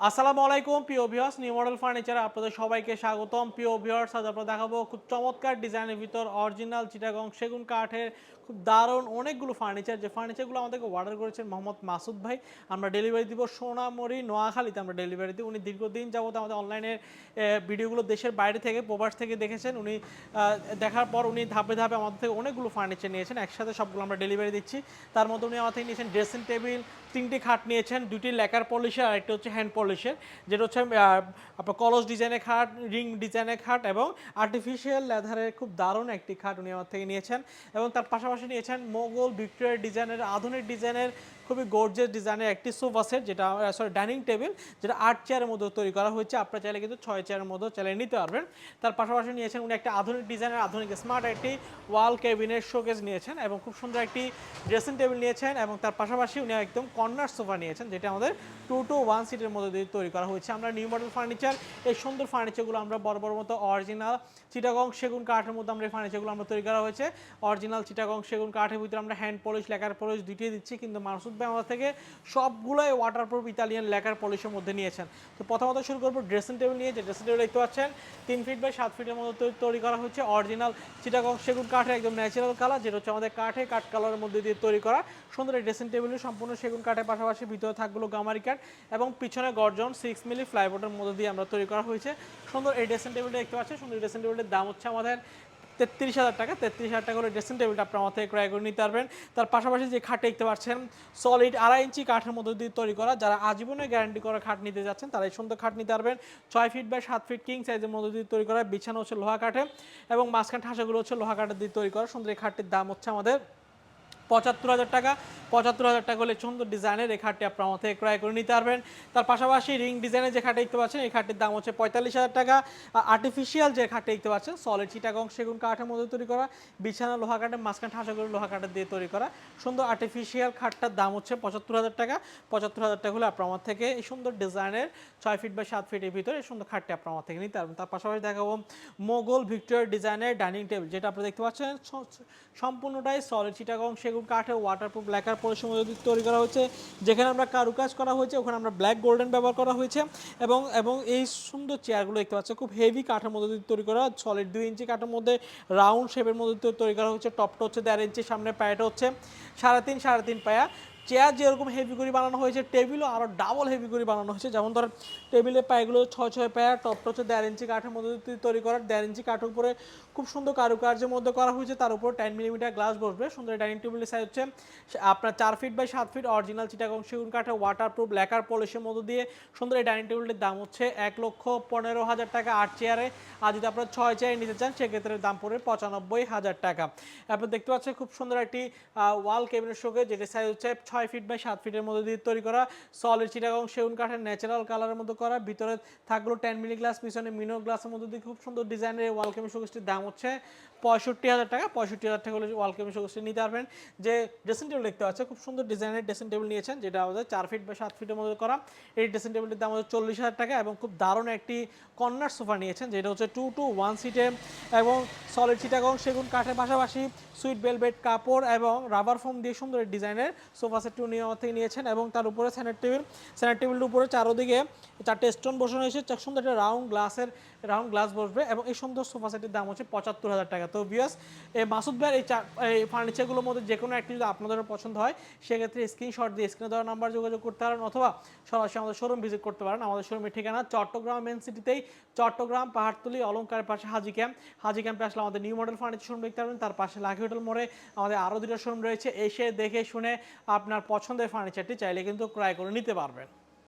আসসালামু আলাইকুম, প্রিয় ভিউয়ার্স নিউ মডেল ফার্নিচারে আপনাদের সবাইকে স্বাগতম। প্রিয় ভিউয়ার্স আজ আপনাদের দেখাবো খুব চমৎকার ডিজাইনের ভিতর অরিজিনাল চিটাগং সেগুন কাঠের খুব দারুণ অনেকগুলো ফার্নিচার যে ফার্নিচারগুলো আমাদেরকে অর্ডার করেছেন মোহাম্মদ মাসুদ ভাই, আমরা ডেলিভারি দিব সোনামরি নোয়াখালীতে আমরা ডেলিভারি দিই উনি দীর্ঘদিন যাবত আমাদের অনলাইনের ভিডিওগুলো দেশের বাইরে থেকে, প্রবাস থেকে দেখেছেন। উনি দেখার পর উনি ধাপে ধাপে আমাদের থেকে অনেকগুলো ফার্নিচার নিয়েছেন। একসাথে সবগুলো আমরা ডেলিভারি দিচ্ছি। তার মধ্যে উনি আমার থেকে নিয়েছেন ড্রেসিং টেবিল তিনটি খাট নিয়েছেন, দুটি লেকার পলিশের আর একটা হচ্ছে হ্যান্ড পলিশের যেটা হচ্ছে আপনার কলস ডিজাইনের খাট, রিং ডিজাইনের খাট এবং আর্টিফিশিয়াল লেদারের খুব দারুণ একটি খাট উনি আমার থেকে নিয়েছেন এবং তার পাশাপাশি নিয়েছেন মোগল ভিক্টোরিয়া ডিজাইনের, আধুনিক ডিজাইনের, খুবই গর্জেস ডিজাইনের একটি সোফা সেট যেটা সরি ডাইনিং টেবিল যেটা আট চেয়ারের মধ্যে তৈরি করা হয়েছে। আপনারা চাইলে কিন্তু ছয় চেয়ারের মধ্যে চাইলে নিতে পারবেন। তার পাশাপাশি নিয়েছেন উনি একটা আধুনিক ডিজাইনের, আধুনিক স্মার্ট একটি ওয়াল কেবিনের শোকেস নিয়েছেন এবং খুব সুন্দর একটি ড্রেসিং টেবিল নিয়েছেন এবং তার পাশাপাশি উনি একদম কর্নার সোফা নিয়েছেন, যেটা আমাদের টু টু ওয়ান সিটের মধ্যে দিয়ে তৈরি করা হয়েছে। আমরা নিউ মডেল ফার্নিচার এই সুন্দর ফার্নিচারগুলো আমরা বড় বড় মতো অরিজিনাল চিটাগং সেগুন কাঠের মধ্যে আমরা এই ফার্নিচারগুলো আমরা তৈরি করা হয়েছে। অরিজিনাল চিটাগং সেগুন কাঠের ভিতরে আমরা হ্যান্ড পলিশ লেকার পলিশ দুইটাই দিচ্ছি, কিন্তু মাসুদ ভাই আমাদের থেকে সবগুলোই ওয়াটারপ্রুফ ইতালিয়ান লেকার পলিশের মধ্যে নিয়েছেন। তো প্রথমত শুরু করব ড্রেসিং টেবিল নিয়ে, যে ড্রেসিং টেবিল দেখতে পাচ্ছেন তিন ফিট বাই সাত ফিটের মধ্যে তৈরি করা হচ্ছে অরিজিনাল চিটাগং সেগুন কাঠের একদম ন্যাচারাল কালার যেটা হচ্ছে আমাদের কাঠে, কাঠ কালারের মধ্যে দিয়ে তৈরি করা। সুন্দর ড্রেসিং টেবিল সম্পূর্ণ সেগুন কাঠের পাশাপাশি ভিতরে থাকগুলো গামারি কাঠ এবং পিছনে গর্জন সিক্স মিলি ফ্লাইবোর্ডের মধ্যে দিয়ে আমরা তৈরি করা হয়েছে। সুন্দর এই ড্রেসিং টেবিলটা দেখতে পাচ্ছেন। সুন্দর ড্রেসিং টেবিলের দাম হচ্ছে আমাদের তেত্রিশ হাজার টাকা। তেত্রিশ হাজার টাকা করে ড্রেসিং টেবিলটা আপনার আমার থেকে ক্রয় করে নিতে পারবেন। তার পাশাপাশি যে খাট দেখতে পাচ্ছেন সলিড আড়াই ইঞ্চি কাঠের মধ্যে দিয়ে তৈরি করা। যারা আজীবনে গ্যারান্টি করা খাট নিতে যাচ্ছেন তারা এই সুন্দর খাট নিতে পারবেন। ছয় ফিট বাই সাত ফিট কিং সাইজের মধ্যে দিয়ে তৈরি করা। বিছানা হচ্ছে লোহা কাঠে এবং মাঝখান ঠাসাগুলো হচ্ছে লোহা কাঠের দিয়ে তৈরি করা। সুন্দর এই খাটটির দাম হচ্ছে আমাদের পঁচাত্তর হাজার টাকা। পঁচাত্তর হাজার টাকা হলে সুন্দর ডিজাইনের এই খাটটি আপনার আমার থেকে ক্রয় করে নিতে পারবেন। তার পাশাপাশি রিং ডিজাইনের যে খাটটি দেখতে পাচ্ছেন, এই খাটটির দাম হচ্ছে পঁয়তাল্লিশ হাজার টাকা। আর্টিফিশিয়াল যে খাটটি দেখতে পাচ্ছেন সলিড চিটাগং সেগুন কাঠের মধ্যে তৈরি করা, বিছানা লোহা কাঠের, মাঝখান ঠাসা করে লোহা কাঠের দিয়ে তৈরি করা। সুন্দর আর্টিফিশিয়াল খাটটার দাম হচ্ছে পঁচাত্তর হাজার টাকা। পঁচাত্তর হাজার টাকা হলে আপনার থেকে এই সুন্দর ডিজাইনের ছয় ফিট বা সাত ফিটের ভিতরে এই সুন্দর খাটটি আপনার থেকে নিতে পারবেন। তার পাশাপাশি দেখাবো মোগল ভিক্টোরিয়া ডিজাইনের ডাইনিং টেবিল যেটা আপনি দেখতে পাচ্ছেন সম্পূর্ণটাই সলিড চিটাগং সেগুন কাঠের ওয়াটারপ্রুফ ব্ল্যাকার পরিশ্রম তৈরি করা হয়েছে, যেখানে আমরা কারুকাজ করা হয়েছে, ওখানে আমরা ব্ল্যাক গোল্ডেন ব্যবহার করা হয়েছে। এবং এবং এই সুন্দর চেয়ারগুলো দেখতে পাচ্ছে, খুব হেভি কাঠের মধ্যে তৈরি করা সলিড দুই ইঞ্চি কাঠের মধ্যে রাউন্ড শেপের মধ্যে তৈরি করা হচ্ছে টপটা হচ্ছে দেড় ইঞ্চি, সামনে পায়াটা হচ্ছে সাড়ে তিন সাড়ে তিন পায়া। চেয়ার যেরকম হেভি করে বানানো হয়েছে টেবিলও আরও ডাবল হেভি করে বানানো হয়েছে। যেমন ধর টেবিলের পায়েগুলো ছয় ছয় পায়া টপটা হচ্ছে দেড় ইঞ্চি কাঠের মধ্যে তৈরি করা দেড় ইঞ্চি কাঠের উপরে খুব সুন্দর কারুকার্যের মধ্যে করা হয়েছে। তার উপর টেন মিলিমিটার গ্লাস বসবে। সুন্দর ডাইনিং টেবিলের সাইজ হচ্ছে, আপনার চার ফিট বাই সাত ফিট অরিজিনাল চিটাগং সেগুন কাঠের ওয়াটারপ্রুফ লেকার পলিশের মধ্যে দিয়ে সুন্দর এই ডাইনিং টেবিলটির দাম হচ্ছে এক লক্ষ পনেরো হাজার টাকা আট চেয়ারে আর যদি আপনারা ছয় চেয়ারে নিতে চান, সেক্ষেত্রে দাম পড়বে পঁচানব্বই হাজার টাকা। আপনি দেখতে পাচ্ছেন খুব সুন্দর একটি ওয়াল কেবিনের শোকে যেটি সাইজ হচ্ছে ছয় ফিট বাই সাত ফিটের মধ্যে দিয়ে তৈরি করা সলিড চিটাগং সেগুন কাঠের ন্যাচারাল কালারের মধ্যে করা। ভিতরে থাকল টেন মিলি গ্লাস পিছনে মিনো গ্লাসের মধ্যে দিয়ে খুব সুন্দর ডিজাইনের ওয়াল শোকেসটির দাম হচ্ছে পঁয়ষট্টি হাজার টাকা। পঁয়ষট্টি হাজার টাকা হলে ওয়াল কেবিন শোকেসটি নিতে পারবেন। যে ড্রেসিং টেবিল দেখতে পাচ্ছেন খুব সুন্দর ডিজাইনের ড্রেসিং টেবিল নিয়েছেন, যেটা আমাদের চার ফিট বা সাত ফিটের মধ্যে করা। এই ড্রেসিং টেবিলটির দাম হচ্ছে চল্লিশ হাজার টাকা এবং খুব দারুণ একটি কর্নার সোফা নিয়েছেন, যেটা হচ্ছে টু টু ওয়ান সিটে এবং সলিড চিটাগং সেগুন কাঠের পাশাপাশি সুইট বেলভেট কাপড় এবং রাবার ফোম দিয়ে সুন্দর ডিজাইনের সোফা সেটটি উনি আমার থেকে নিয়েছেন এবং তার উপরে স্যানের টেবিল স্যানের টেবিলটির উপরে চারোদিকে চারটে স্টোন বসানো হয়েছে। চার সুন্দর একটা রাউন্ড গ্লাসের রাউন্ড গ্লাস বসবে এবং এই সুন্দর সোফা সেটের দাম হচ্ছে পঁচাত্তর হাজার টাকা। তো বিয়াস এই মাসুদ ভাইয়ের এই চা- এই ফার্নিচারগুলোর মধ্যে যে কোনো একটি যদি আপনাদের পছন্দ হয়, সেক্ষেত্রে স্ক্রিনশট দিয়ে স্ক্রিনে দেওয়া নাম্বার যোগাযোগ করতে পারেন অথবা সরাসরি আমাদের শোরুম ভিজিট করতে পারেন। আমাদের শোরুমের ঠিকানা চট্টগ্রাম মেন সিটিতেই চট্টগ্রাম, পাহাড়তলি অলঙ্কারের পাশে হাজি ক্যাম্প হাজি ক্যাম্পে আসলে আমাদের নিউ মডেল ফার্নিচার শোরুম দেখতে পারবেন। তার পাশে লাকি হোটেল মোড়ে আমাদের আরও দুটো শোরুম রয়েছে। এসে দেখে শুনে আপনার পছন্দের ফার্নিচারটি চাইলে কিন্তু ক্রয় করে নিতে পারবেন।